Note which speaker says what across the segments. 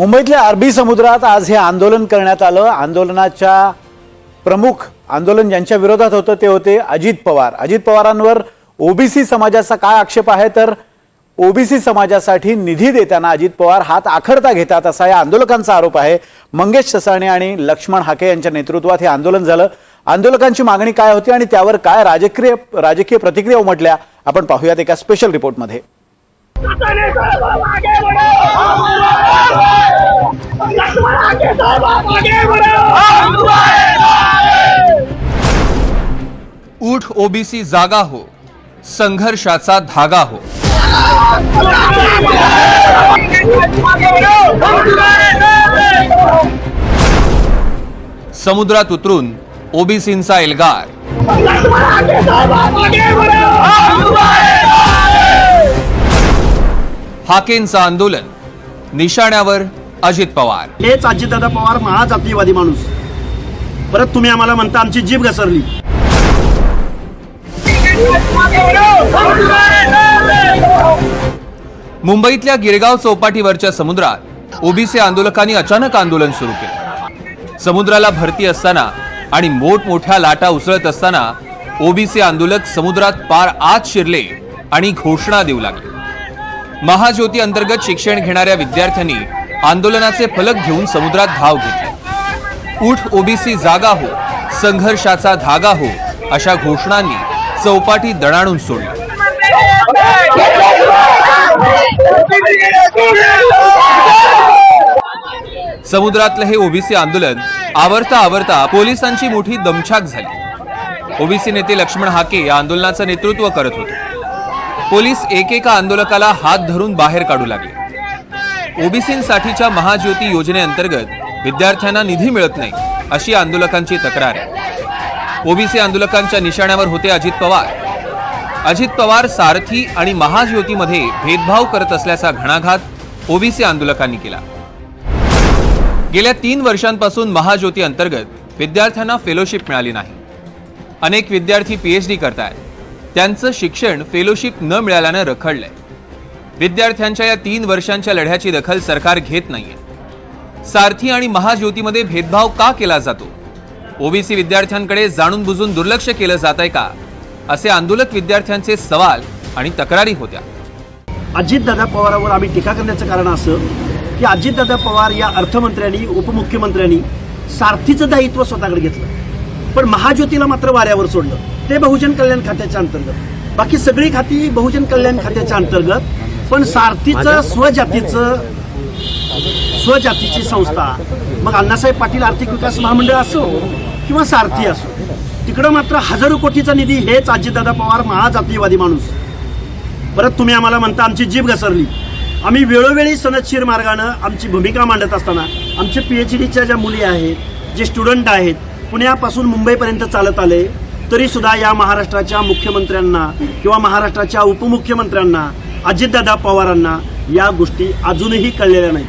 Speaker 1: मुंबईतल्या अरबी समुद्रात आज हे आंदोलन करण्यात आलं. आंदोलनाच्या प्रमुख आंदोलन ज्यांच्या विरोधात होतं ते होते अजित पवार. अजित पवारांवर ओबीसी समाजाचा काय आक्षेप आहे? तर ओबीसी समाजासाठी निधी देताना अजित पवार हात आखडता घेतात असा या आंदोलकांचा आरोप आहे. मंगेश ससाणे आणि लक्ष्मण हाके यांच्या नेतृत्वात हे आंदोलन झालं. आंदोलकांची मागणी काय होती आणि त्यावर काय राजकीय राजकीय प्रतिक्रिया उमटल्या? आपण पाहूयात एका स्पेशल रिपोर्टमध्ये
Speaker 2: उठ ओबीसी जागा हो संघर्षाचा धागा हो. समुद्रात उतरून ओबीसींचा एल्गार. हाकेंचं आंदोलन निशाण्यावर अजित पवार.
Speaker 3: हेच अजितदादा पवार महाजातीवादी माणूस. परत तुम्ही आम्हाला म्हणता आमची जीभ घसरली.
Speaker 2: मुंबईतल्या गिरगाव चौपाटीवरच्या समुद्रात ओबीसी आंदोलकांनी अचानक आंदोलन सुरू केलं. समुद्राला भरती असताना आणि मोठमोठ्या लाटा उसळत असताना ओबीसी आंदोलक समुद्रात पार आत शिरले आणि घोषणा देऊ लागले. महाज्योती अंतर्गत शिक्षण घेणाऱ्या विद्यार्थ्यांनी आंदोलनाचे फलक घेऊन समुद्रात धाव घेतली. उठ ओबीसी जागा हो संघर्षाचा धागा हो अशा घोषणांनी चौपाटी दणाणून सोडली. समुद्रातलं हे ओबीसी आंदोलन आवरता आवरता पोलिसांची मोठी दमछाक झाली. ओबीसी नेते लक्ष्मण हाके या आंदोलनाचं नेतृत्व करत होते. पोलीस एकेका आंदोलकाला हात धरून बाहेर काढू लागले. ओबीसींसाठीच्या महाज्योती योजनेअंतर्गत विद्यार्थ्यांना निधी मिळत नाही अशी आंदोलकांची तक्रार आहे. ओबीसी आंदोलकांच्या निशाण्यावर होते अजित पवार. अजित पवार सारथी आणि महाज्योतीमध्ये भेदभाव करत असल्याचा घणाघात ओबीसी आंदोलकांनी केला. गेल्या तीन वर्षांपासून महाज्योती अंतर्गत विद्यार्थ्यांना फेलोशिप मिळाली नाही. अनेक विद्यार्थी पीएचडी करतायत. त्यांचं शिक्षण फेलोशिप न मिळाल्यानं रखडलंय. विद्यार्थ्यांच्या या तीन वर्षांच्या लढ्याची दखल सरकार घेत नाहीये. सारथी आणि महाज्योतीमध्ये भेदभाव का केला जातो? ओबीसी विद्यार्थ्यांकडे जाणून बुजून दुर्लक्ष केलं जात आहे का? असे आंदोलक विद्यार्थ्यांचे सवाल आणि तक्रारी होत्या.
Speaker 3: अजितदादा पवारावर आम्ही टीका करण्याचं कारण असं की अजितदादा पवार या अर्थमंत्र्यांनी उपमुख्यमंत्र्यांनी सारथीचं दायित्व स्वतःकडे घेतलं. पण महाज्योतीला मात्र वाऱ्यावर सोडलं. ते बहुजन कल्याण खात्याच्या अंतर्गत. बाकी सगळी खाती बहुजन कल्याण खात्याच्या अंतर्गत. पण सारथीचं स्वजातीचं स्वजातीची संस्था. मग अण्णासाहेब पाटील आर्थिक विकास महामंडळ असो किंवा सारथी असो तिकडं मात्र हजारो कोटीचा निधी हेच अजितदादा पवार महाजातीयवादी माणूस. परत तुम्ही आम्हाला म्हणता आमची जीभ घसरली. आम्ही वेळोवेळी सनदशीर मार्गानं आमची भूमिका मांडत असताना आमचे पी एच डीच्या ज्या मुली आहेत जे स्टुडंट आहेत पुण्यापासून मुंबईपर्यंत चालत आले तरी सुद्धा या महाराष्ट्राच्या मुख्यमंत्र्यांना किंवा महाराष्ट्राच्या उपमुख्यमंत्र्यांना अजितदादा पवारांना या गोष्टी अजूनही कळलेल्या नाहीत.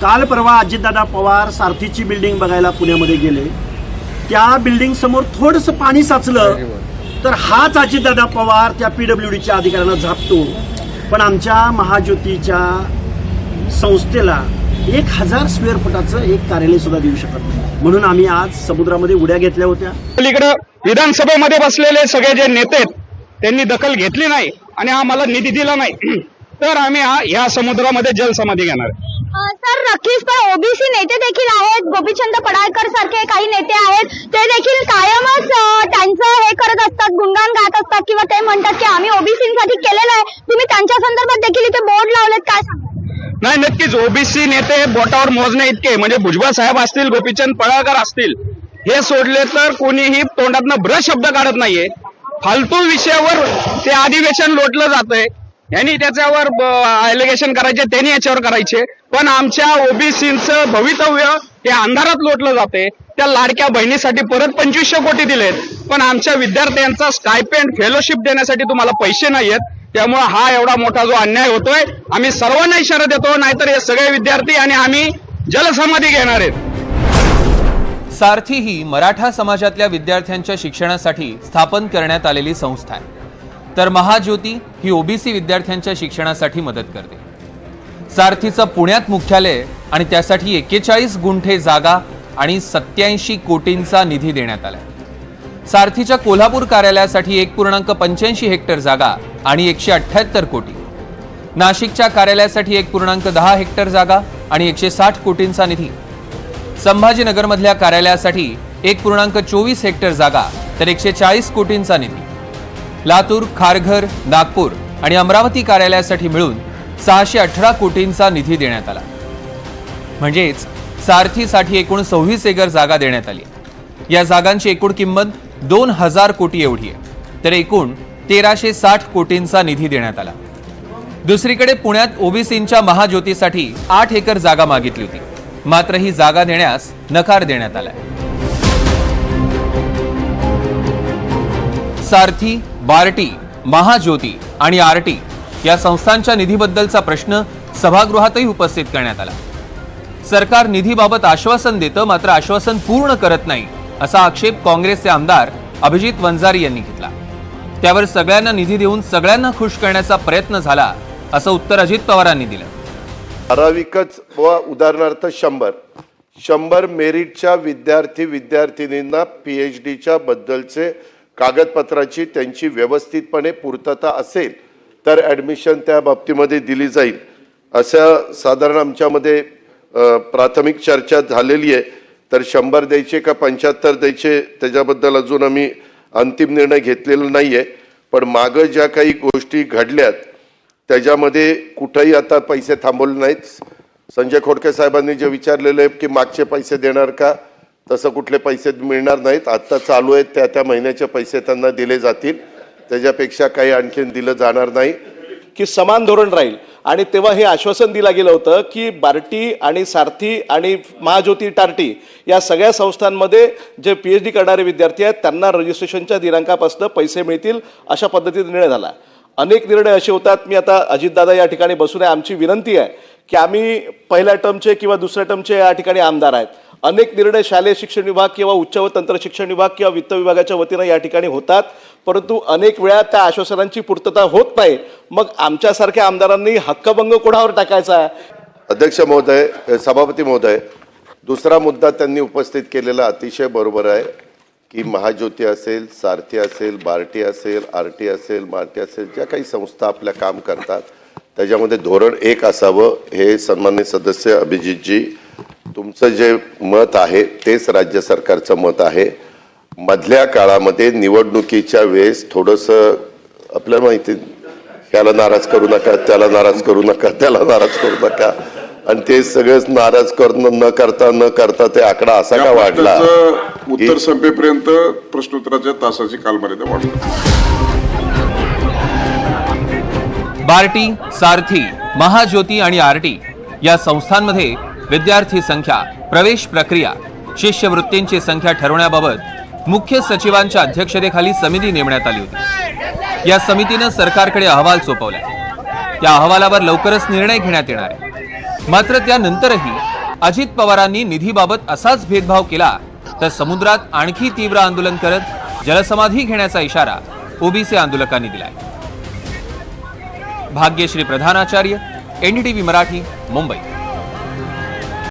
Speaker 3: काल परवा अजितदादा पवार सारथीची बिल्डिंग बघायला पुण्यामध्ये गेले. त्या बिल्डिंग समोर थोडंसं पाणी साचलं तर हाच अजितदादा पवार त्या पीडब्ल्यू डीच्या अधिकाऱ्यांना झापतो. पण आमच्या महाज्योतीच्या संस्थेला एक हजार स्क्वेअर फुटाचं एक कार्यालय सुद्धा देऊ शकत नाही. म्हणून आम्ही आज समुद्रामध्ये उड्या घेतल्या होत्या.
Speaker 4: पलीकडं विधानसभेमध्ये बसलेले सगळे जे नेते आहेत, त्यांनी दखल घेतली नाही आणि आम्हाला निधी दिला नाही. तर आम्ही हा ह्या समुद्रामध्ये जलसमाधी घेणार
Speaker 5: सर नक्कीच पण ओबीसी नेते देखील आहेत. गोपीचंद पडाळकर सारखे काही नेते आहेत. ते देखील कायमच त्यांचं हे करत असतात गुणगान गात असतात किंवा ते म्हणतात की आम्ही ओबीसीसाठी केलेलं आहे. तुम्ही त्यांच्या संदर्भात देखील इथे बोर्ड लावलेत काय सांगा
Speaker 4: नाही नक्कीच. ओबीसी नेते बोटावर मोजणे इतके. म्हणजे भुजबळ साहेब असतील गोपीचंद पळाळकर असतील हे सोडले तर कोणीही तोंडातनं ब्र शब्द काढत नाहीये. फालतू विषयावर ते अधिवेशन लोटलं जातंय. यांनी त्याच्यावर एलिगेशन करायचे त्यांनी याच्यावर करायचे. पण आमच्या ओबीसीचं भवितव्य हे अंधारात लोटलं जाते. त्या लाडक्या बहिणीसाठी परत पंचवीसशे कोटी दिलेत. पण आमच्या विद्यार्थ्यांचा स्टायपेंड फेलोशिप देण्यासाठी तुम्हाला पैसे नाहीयेत. त्यामुळे हा एवढा मोठा जो अन्याय होतोय आम्ही सर्वांना इशारा देतो नाहीतर हे सगळे विद्यार्थी आणि आम्ही जलसमाधी घेणार आहेत.
Speaker 2: सारथी ही मराठा समाजातल्या विद्यार्थ्यांच्या शिक्षणासाठी स्थापन करण्यात आलेली संस्था आहे. तर महाज्योती ही ओबीसी विद्यार्थ्यांच्या शिक्षणासाठी मदत करते. सारथीचं पुण्यात मुख्यालय आणि त्यासाठी एक्केचाळीस गुंठे जागा आणि सत्याऐंशी कोटींचा निधी देण्यात आला सारथीच्या कोल्हापूर कार्यालयासाठी एक पूर्णांक पंच्याऐंशी हेक्टर जागा आणि एकशे अठ्ठ्याहत्तर कोटी. नाशिकच्या कार्यालयासाठी एक पूर्णांक दहा हेक्टर जागा आणि एकशे साठ कोटींचा निधी. संभाजीनगरमधल्या कार्यालयासाठी एक पूर्णांक चोवीस हेक्टर जागा तर एकशे चाळीस कोटींचा निधी. लातूर खारघर नागपूर आणि अमरावती कार्यालयासाठी मिळून सहाशे अठरा कोटींचा निधी देण्यात आला. म्हणजेच सारथीसाठी एकूण सव्वीस एकर जागा देण्यात आली. या जागांची एकूण किंमत दोन हजार कोटी एवढी आहे. तर एकूण तेराशे साठ कोटींचा निधी देण्यात आला. दुसरीकडे पुण्यात ओबीसींच्या महाज्योतीसाठी आठ एकर जागा मागितली होती. मात्र ही जागा देण्यास नकार देण्यात आलाय. सारथी बार्टी महाज्योती आणि आरटी या संस्थांच्या निधीबद्दलचा प्रश्न सभागृहातही उपस्थित करण्यात आला. सरकार निधीबाबत आश्वासन देतं मात्र आश्वासन पूर्ण करत नाही. असा आक्षेप काँग्रेसचे आमदार अभिजित वंजारी यांनी घेतला. त्यावर सगळ्यांना निधी देऊन सगळ्यांना खुश करण्याचा प्रयत्न झाला असं उत्तर अजित पवारांनी दिलं.
Speaker 6: ठराविकच व उदाहरणार्थ शंभर. शंभर मेरिटच्या विद्यार्थी विद्यार्थिनींना पी एच डीच्या बद्दलचे कागदपत्राची त्यांची व्यवस्थितपणे पूर्तता असेल तर ॲडमिशन त्या बाबतीमध्ये दिली जाईल. असं साधारण आमच्यामध्ये प्राथमिक चर्चा झालेली आहे. तर शंभर द्यायचे का पंच्याहत्तर द्यायचे त्याच्याबद्दल अजून आम्ही अंतिम निर्णय घेतलेला नाही आहे पण मागं ज्या काही गोष्टी घडल्यात त्याच्यामध्ये कुठंही आता पैसे थांबवले नाहीत. संजय खोडके साहेबांनी जे विचारलेलं आहे की मागचे पैसे देणार का तसं कुठले पैसे मिळणार नाहीत. आत्ता चालू आहेत त्या त्या महिन्याचे पैसे त्यांना दिले जातील. त्याच्यापेक्षा काही आणखीन दिलं जाणार नाही.
Speaker 7: की समान धोरण राहील. आणि तेव्हा हे आश्वासन दिलं गेलं होतं की बार्टी आणि सारथी आणि महाज्योती टार्टी या सगळ्या संस्थांमध्ये जे पी एच डी करणारे विद्यार्थी आहेत त्यांना रजिस्ट्रेशनच्या दिनांकापासून पैसे मिळतील अशा पद्धतीने निर्णय झाला. अनेक निर्णय असे होतात. मी आता अजितदादा या ठिकाणी बसून आहे. आमची विनंती आहे की आम्ही पहिल्या टर्मचे किंवा दुसऱ्या टर्मचे या ठिकाणी आमदार आहेत. अनेक निर्णय शालेय शिक्षण विभाग किंवा उच्च व तंत्र शिक्षण विभाग किंवा वित्त विभागाच्या वतीनं या ठिकाणी होतात. परंतु अनेक वेळा त्या आश्वासनांची पूर्तता होत नाही. मग आमच्यासारख्या आमदारांनी हक्कभंग कोणावर टाकायचा? आहे
Speaker 6: अध्यक्ष महोदय सभापती महोदय दुसरा मुद्दा त्यांनी उपस्थित केलेला अतिशय बरोबर आहे की महाज्योती असेल सारथी असेल बार्टी असेल आर टी असेल मार्टी असेल ज्या काही संस्था आपल्या काम करतात त्याच्यामध्ये धोरण एक असावं हे सन्मान्य सदस्य अभिजितजी तुमचं जे मत आहे तेच राज्य सरकारचं मत आहे. मधल्या काळामध्ये निवडणुकीच्या वेळेस थोडंसं आपल्याला माहिती त्याला नाराज करू नका त्याला नाराज करू नका त्याला नाराज करू नका. आणि ते सगळेच नाराज करणं न करता न करता ते आकडा असा का वाढला?
Speaker 8: उत्तर संपेपर्यंत प्रश्नोत्तराच्या तासाची कालमर्यादा वाढली.
Speaker 2: बार्टी सारथी महाज्योती आणि आरटी या संस्थांमध्ये विद्यार्थी संख्या प्रवेश प्रक्रिया शिष्यवृत्तींची संख्या ठरवण्याबाबत मुख्य सचिवांच्या अध्यक्षतेखाली समिती नेमण्यात आली होती. या समितीनं सरकारकडे अहवाल सोपवला त्या अहवालावर लवकरच निर्णय घेण्यात येणार आहे. मात्र त्यानंतरही अजित पवारांनी निधीबाबत असाच भेदभाव केला तर समुद्रात आणखी तीव्र आंदोलन करत जलसमाधी घेण्याचा इशारा ओबीसी आंदोलकांनी दिलाय. भाग्यश्री प्रधानाचार्य एनडीटीव्ही मराठी मुंबई.